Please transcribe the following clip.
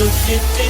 bırakıp gittin Böyle